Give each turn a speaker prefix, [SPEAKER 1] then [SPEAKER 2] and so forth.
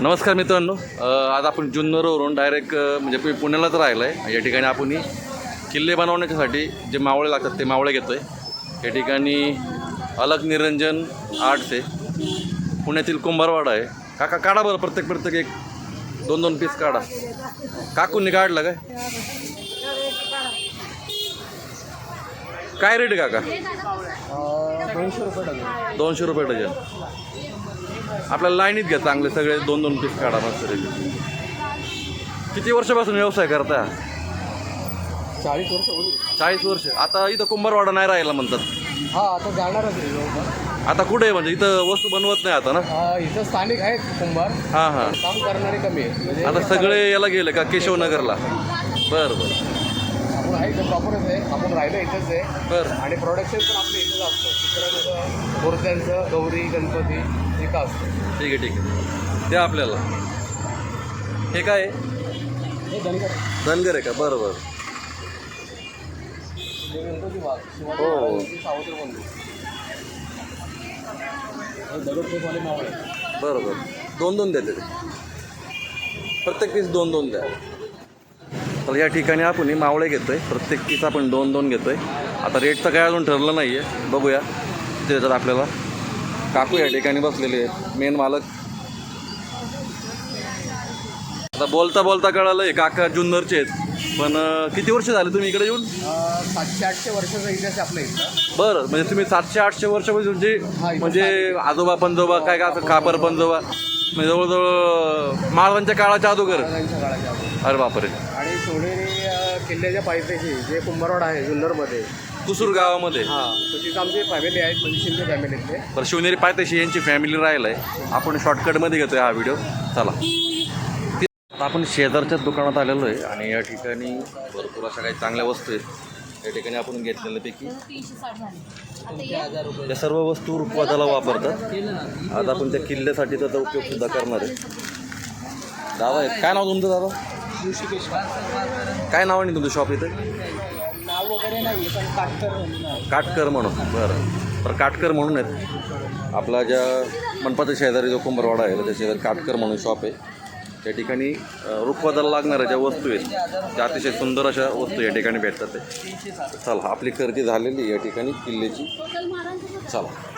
[SPEAKER 1] नमस्कार मित्रांनो. आज आपण जुन्नरवरून डायरेक्ट म्हणजे पुण्यालाच राहिलं आहे या ठिकाणी आपण किल्ले बनवण्याच्यासाठी जे मावळे लागतात ते मावळे घेतो आहे या ठिकाणी अलग निरंजन आर्ट्स आहे. पुण्यातील कुंभारवाडा आहे. काका काढा बरं प्रत्येक प्रत्येक एक दोन दोन पीस काढा. काकूंनी काढलं काय? काय रेट काका?
[SPEAKER 2] दोनशे रुपये डझन.
[SPEAKER 1] दोनशे रुपये डझन. आपल्याला लाईनीत घ्या चांगले सगळे दोन दोन पीस काढा मस्त किती वर्षापासून व्यवसाय करता?
[SPEAKER 2] चाळीस वर्ष
[SPEAKER 1] चाळीस वर्ष. आता इथं कुंभारवाडा नाही राहिला म्हणतात.
[SPEAKER 2] हा आता जाणारच आहे.
[SPEAKER 1] आता कुठे आहे? म्हणजे इथं वस्तू बनवत नाही आता ना?
[SPEAKER 2] इथं स्थानिक आहेत कुंभार.
[SPEAKER 1] हां हां.
[SPEAKER 2] काम करणारे कमी आहेत. म्हणजे
[SPEAKER 1] आता सगळे याला गेले का? केशवनगरला. बरं बरं.
[SPEAKER 2] आपण आहे इथं प्रॉपरच आहे. आपण राहिलं इथंच आहे.
[SPEAKER 1] बरं.
[SPEAKER 2] आणि प्रोडक्शन पण आपलं इथंच असतं. चित्राचं मूर्त्यांचं गौरी गणपती.
[SPEAKER 1] ठीक आहे ठीक आहे. द्या आपल्याला. हे काय आहे?
[SPEAKER 2] धनगर
[SPEAKER 1] आहे. का? बरं बरं.
[SPEAKER 2] हे गणपती वाघ शिवाजी
[SPEAKER 1] हो.
[SPEAKER 2] महाराजांची सावत्र बंधू हे दगडफेकवाले नाव आहे.
[SPEAKER 1] बरं बरं. दोन दोन द्या ते प्रत्येक पीस दोन दोन द्या. तर या ठिकाणी आपण हे मावळे घेतो आहे प्रत्येक पीस आपण दोन दोन घेतो आहे आता रेटचं काय अजून ठरलं नाही आहे बघूया. त्याच्यात आपल्याला. काकू या ठिकाणी बसलेले आहेत मेन मालक. आता बोलता बोलता कळालं आहे काका जुन्नरचे आहेत. पण किती वर्ष झाले तुम्ही इकडे येऊन?
[SPEAKER 2] सातशे आठशे वर्षाचा इतिहास आपल्या इथं
[SPEAKER 1] बरं म्हणजे तुम्ही सातशे आठशे वर्षापासून जे म्हणजे आजोबा पंजोबा काय का कापर पंजोबा म्हणजे जवळजवळ महाराजांच्या काळाच्या अगोदर. अरे बापरे.
[SPEAKER 2] आणि सोनेरी किल्ल्याच्या पायथ्याशी जे कुंभारवाड आहे जुन्नरमध्ये
[SPEAKER 1] कुसूर गावामध्ये?
[SPEAKER 2] हां तर आमची फॅमिली आहेत म्हणजे शिंदे फॅमिलीतले
[SPEAKER 1] बरं शिवनेरी पायथ्याशी यांची फॅमिली राहिलं आहे आपण शॉर्टकटमध्ये घेतोय हा व्हिडिओ चला. आता आपण शेजारच्याच दुकानात आलेलो आहे आणि या ठिकाणी भरपूर अशा काही चांगल्या वस्तू आहेत. या ठिकाणी आपण घेतलेल्यापैकी या सर्व वस्तू रुखवादाला वापरतात. आज आपण त्या किल्ल्यासाठी त्याचा उपयोग सुद्धा करणार आहे. दादा आहे काय नाव तुमचं दादा? काय नाव आहे तुमचं शॉप इथं?
[SPEAKER 2] वगैरे नाही पण काटकर
[SPEAKER 1] काटकर म्हणून बरं. बरं काटकर म्हणून आहेत. आपला ज्या मनपाच्या शेजारी जो कुंभारवाडा आहे त्याच्या शेजारी काटकर म्हणून शॉप आहे. त्या ठिकाणी अ, रुखवादाला लागणाऱ्या ज्या वस्तू आहेत त्या अतिशय सुंदर अशा वस्तू या ठिकाणी भेटतात चला आपली खरेदी झालेली आहे या ठिकाणी किल्ल्याची. चला.